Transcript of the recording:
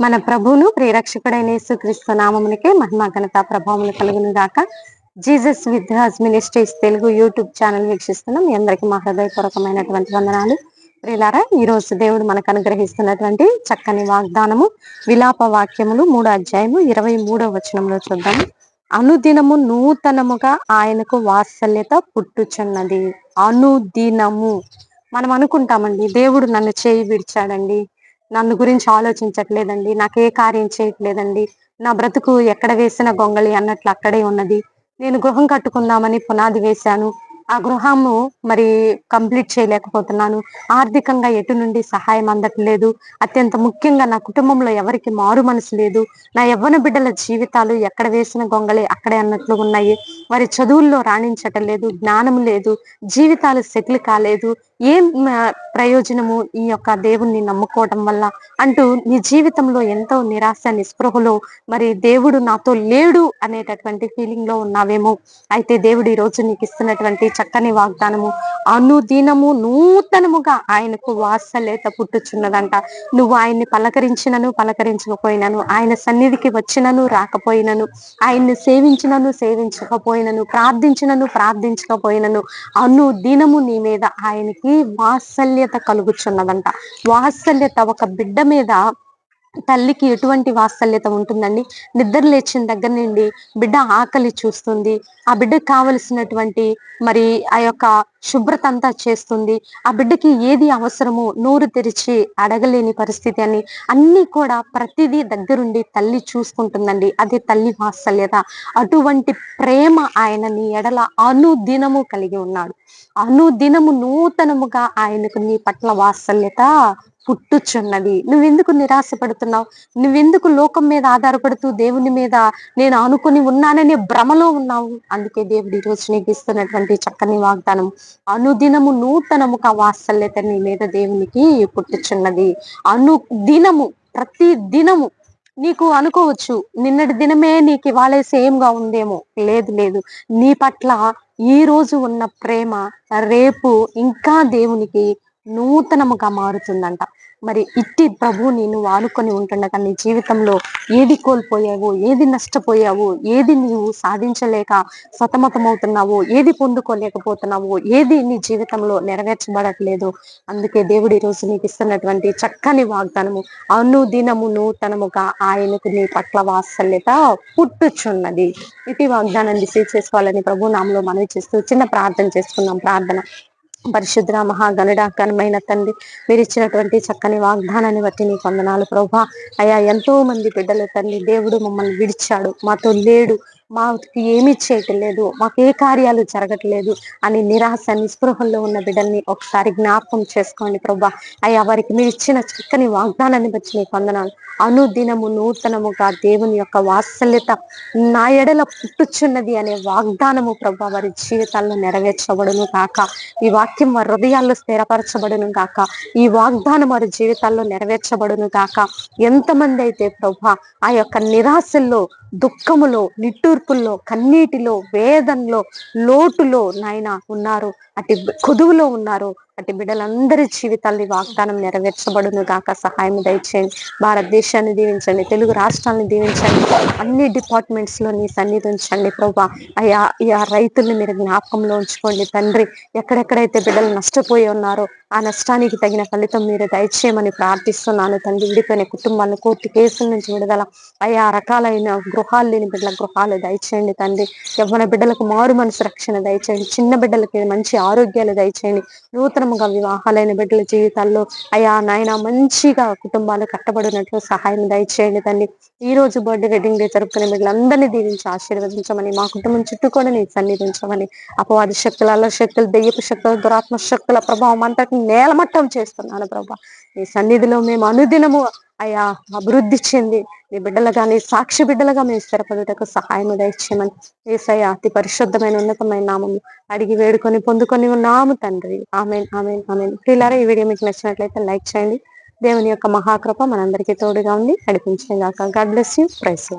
మన ప్రభువును ప్రియరక్షకుడైన యేసుక్రీస్తు నామమునికే మహిమ ఘనత ప్రభావములు కలుగును గాక. Jesus with his ministries Telugu YouTube channel వీక్షిస్తున్నాం. మీ అందరికీ మా హృదయపూర్వకమైనటువంటి వందనాలు. ప్రియులారా ఈ రోజు దేవుడు మనకు అనుగ్రహిస్తున్నటువంటి చక్కని వాగ్దానము విలాప వాక్యములు మూడో అధ్యాయము ఇరవై మూడో వచనంలో చూద్దాము అనుదినము నూతనముగా ఆయనకు వాత్సల్యత పుట్టుచున్నది. అనుదినము. మనం అనుకుంటామండి దేవుడు నన్ను చేయి విడిచాడండి. నన్ను గురించి ఆలోచించట్లేదండి నాకు ఏ కార్యం చేయట్లేదండి నా బ్రతుకు ఎక్కడ వేసిన గొంగళి అన్నట్లు అక్కడే ఉన్నది. నేను గృహం కట్టుకుందామని పునాది వేశాను. ఆ గృహము మరి కంప్లీట్ చేయలేకపోతున్నాను. ఆర్థికంగా ఎటు నుండి సహాయం అందట్లేదు. అత్యంత ముఖ్యంగా నా కుటుంబంలో ఎవరికి మారు మనసు లేదు. నా యవ్వన బిడ్డల జీవితాలు ఎక్కడ వేసిన గొంగళి అక్కడే అన్నట్లు ఉన్నాయి. వారి చదువుల్లో రాణించటం లేదు జ్ఞానం లేదు జీవితాలు సెటిల్ కాలేదు. ఏం ప్రయోజనము ఈ యొక్క దేవుణ్ణి నమ్ముకోవటం వల్ల? అంటూ నీ జీవితంలో ఎంతో నిరాశ నిస్పృహలో మరి దేవుడు నాతో లేడు అనేటటువంటి ఫీలింగ్లో ఉన్నావేమో. అయితే దేవుడు ఈ రోజు నీకు ఇస్తున్నటువంటి చక్కని వాగ్దానము. అనుదినము నూతనముగా ఆయనకు వాత్సల్యత పుట్టుచున్నదంట. నువ్వు ఆయన్ని పలకరించినను పలకరించకపోయినను ఆయన సన్నిధికి వచ్చినను రాకపోయినను ఆయన్ని సేవించినను సేవించకపోయినను ప్రార్థించినను ప్రార్థించకపోయినను అను దినము నీ మీద ఆయనకి వాత్సల్యత కలుగుచున్నదంట. వాత్సల్యత ఒక బిడ్డ మీద తల్లికి ఎటువంటి వాత్సల్యత ఉంటుందండి? నిద్ర లేచిన దగ్గర నుండి బిడ్డ ఆకలి చూస్తుంది. ఆ బిడ్డకు కావలసినటువంటి మరి ఆ యొక్క శుభ్రత అంతా చేస్తుంది. ఆ బిడ్డకి ఏది అవసరమో నోరు తెరిచి అడగలేని పరిస్థితి అని అన్ని కూడా ప్రతిదీ దగ్గరుండి తల్లి చూసుకుంటుందండి. అది తల్లి వాత్సల్యత. అటువంటి ప్రేమ ఆయన నీ ఎడల అనుదినము కలిగి ఉన్నాడు. అనుదినము నూతనముగా ఆయనకు నీ పట్ల వాత్సల్యత పుట్టుచున్నది. నువ్వెందుకు నిరాశపడుతున్నావు? నువ్వెందుకు లోకం మీద ఆధారపడుతూ దేవుని మీద నేను అనుకుని ఉన్నాననే భ్రమలో ఉన్నావు? అందుకే దేవుడు ఈ రోజు నీకు ఇస్తున్నటువంటి చక్కని వాగ్దానం అనుదినము నూతనముగా వాత్సల్యత నీ మీద దేవునికి పుట్టుచున్నది. అనుదినము ప్రతి దినము నీకు అనుకోవచ్చు. నిన్నటి దినమే నీకు ఇవాళ సేమ్గా ఉందేమో? లేదు లేదు. నీ పట్ల ఈ రోజు ఉన్న ప్రేమ రేపు ఇంకా దేవునికి నూతనముగా మారుతుందంట. మరి ఇట్టి ప్రభు నేను వాడుకొని ఉంటుండగా నీ జీవితంలో ఏది కోల్పోయావు ఏది నష్టపోయావు ఏది నీవు సాధించలేక సతమతమవుతున్నావు ఏది పొందుకోలేకపోతున్నావు ఏది నీ జీవితంలో నెరవేర్చబడట్లేదు. అందుకే దేవుడి రోజు నీకు ఇస్తున్నటువంటి చక్కని వాగ్దానము అనుదినము నూతనముగా ఆయనకు నీ పట్ల వాత్సల్యత పుట్టుచున్నది. ఇటు వాగ్దానాన్ని రిసీవ్ చేసుకోవాలని ప్రభు నామలో మనవి చేస్తూ చిన్న ప్రార్థన చేసుకున్నాం ప్రార్థన. పరిశుద్ర మహాగణుడాకరమైన తండ్రి మీరు ఇచ్చినటువంటి చక్కని వాగ్దానాన్ని బట్టి నీ కొందనాలు ప్రభా. అయా ఎంతో మంది బిడ్డలు తండ్రి దేవుడు మమ్మల్ని విడిచాడు మాతో లేడు. మాకు ఏమీ చేయటం లేదు మాకు ఏ కార్యాలు జరగట్లేదు అని నిరాశ నిస్పృహంలో ఉన్న బిడ్డల్ని ఒకసారి జ్ఞాపకం చేసుకోండి ప్రభా. అయ్యా వారికి మీరు ఇచ్చిన చక్కని వాగ్దానాన్ని బట్టి నీకు వందనాలు. అనుదినము నూతనముగా దేవుని యొక్క వాత్సల్యత నా ఎడల పుట్టుచున్నది అనే వాగ్దానము ప్రభా వారి జీవితాల్లో నెరవేర్చబడును కాక ఈ వాక్యం వారి హృదయాల్లో స్థిరపరచబడును కాక ఈ వాగ్దానం వారి జీవితాల్లో నెరవేర్చబడును కాక ఎంతమంది అయితే ప్రభా ఆ యొక్క నిరాశల్లో దుఃఖములో నిట్టూర్పుల్లో కన్నీటిలో వేదనలో లోటులో నాయన ఉన్నారు. అటు కొదువులో ఉన్నారు. అటు బిడ్డలందరి జీవితాల్ని వాగ్దానం నెరవేర్చబడును గాక. సహాయం దయచేయండి. భారతదేశాన్ని దీవించండి. తెలుగు రాష్ట్రాలను దీవించండి. అన్ని డిపార్ట్మెంట్స్లో నీ సన్నిధి ఉంచండి ప్రభా. అయా ఆ రైతుల్ని మీరు జ్ఞాపకంలో ఉంచుకోండి. తండ్రి ఎక్కడెక్కడైతే బిడ్డలు నష్టపోయి ఉన్నారో ఆ నష్టానికి తగిన ఫలితం మీరు దయచేయమని ప్రార్థిస్తున్నాను. తండ్రి విడిపోయిన కుటుంబాలను కోర్టు కేసుల నుంచి విడుదల. అయా రకాలైన గృహాలు లేని బిడ్డల గృహాలు దయచేయండి తండ్రి. యవ్వన బిడ్డలకు మారు మనసు రక్షణ దయచేయండి. చిన్న బిడ్డలకి మంచి ఆరోగ్యాలు దయచేయండి. నూతన నూతనముగా వివాహాలైన బిడ్డల జీవితాల్లో అయా నాయన మంచిగా కుటుంబాలు కట్టబడినట్లు సహాయం దయచేయండి తండ్రి ఈ రోజు బర్త్డే వెడ్డింగ్ డే జరుపుకునే బిడ్డలందరినీ దీవించి ఆశీర్వదించమని మా కుటుంబం చుట్టూ కూడా నేను సన్నిధించమని అపవాది శక్తుల అల్ల శక్తులు దెయ్యపు శక్తులు దురాత్మ శక్తుల ప్రభావం అంతటి నేలమట్టం చేస్తున్నాను ప్రభా. నీ సన్నిధిలో మేము అనుదినము అయ్యా అభివృద్ధి చెంది నీ బిడ్డలుగా నీ సాక్షి బిడ్డలుగా మేము స్థిరపడుటకు సహాయం దయచేయమని ఏసయ్య అతి పరిశుద్ధమైన ఉన్నతమైన నామము అడిగి వేడుకొని పొందుకొని ఉన్నాము తండ్రి. Amen amen amen. పిల్లరా ఈ వీడియో మీకు నచ్చినట్లయితే లైక్ చేయండి. దేవుని యొక్క మహాకృప మనందరికీ తోడుగా ఉంది నడిపించేగాక గాడ్ బ్లెస్ యూ. ప్రైస్